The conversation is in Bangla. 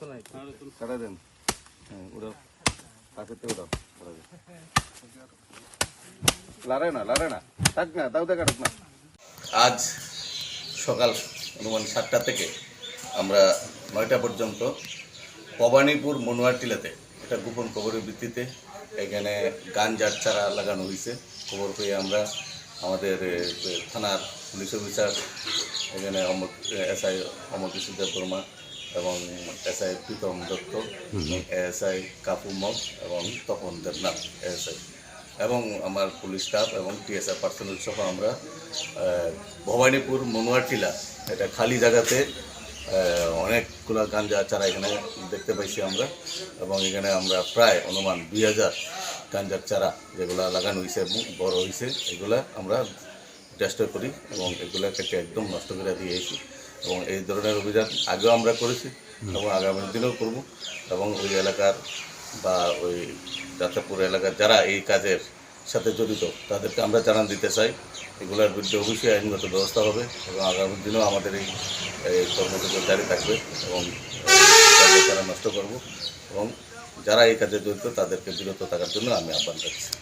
পরে। কাটা দেন। হ্যাঁ উড়াও। উড়াও। না না। থাক না দাও দে কাটুক না। আজ সকাল অনুমান সাতটা থেকে আমরা নয়টা পর্যন্ত ভবানীপুর মনোয়ার টিলাতে একটা গোপন খবরের ভিত্তিতে এখানে গাঞ্জার চারা লাগানো হয়েছে খবর পেয়ে আমরা আমাদের থানার পুলিশ অফিসার এখানে এসআই অমর কৃষ্ণ দেব বর্মা এবং SI Pritam Datta SI Kapu mug এবং তপন দেবনাথ এসআই। এবং আমার পুলিশ স্টাফ এবং টিএসআর পার্সোনাল সহ আমরা ভবানীপুর মনোয়ার টিলা এটা খালি জায়গাতে অনেকগুলো গাঞ্জা চারা এখানে দেখতে পাইছি আমরা। এবং এখানে আমরা প্রায় অনুমান দুই হাজার গাঞ্জার চারা যেগুলো লাগানো হয়েছে এবং বড় হয়েছে এগুলা আমরা চেষ্টা করি এবং এগুলা কেটে একদম নষ্ট করে দিয়েছি এবং এই ধরনের অভিযান আগেও আমরা করেছি এবং আগামী দিনেও করব। এবং ওই এলাকার বা ওই যাত্রাপুর এলাকার যারা এই কাজের সাথে জড়িত, তাদেরকে আমরা জানান দিতে চাই। এগুলোর বিরুদ্ধে অবশ্যই আইনগত ব্যবস্থা হবে এবং আগামী দিনেও আমাদের এই কর্মসূচি জারি থাকবে এবং তারা নষ্ট করব এবং যারা এই কাজে জড়িত তাদেরকে বিরত থাকার জন্য আমি আহ্বান রাখছি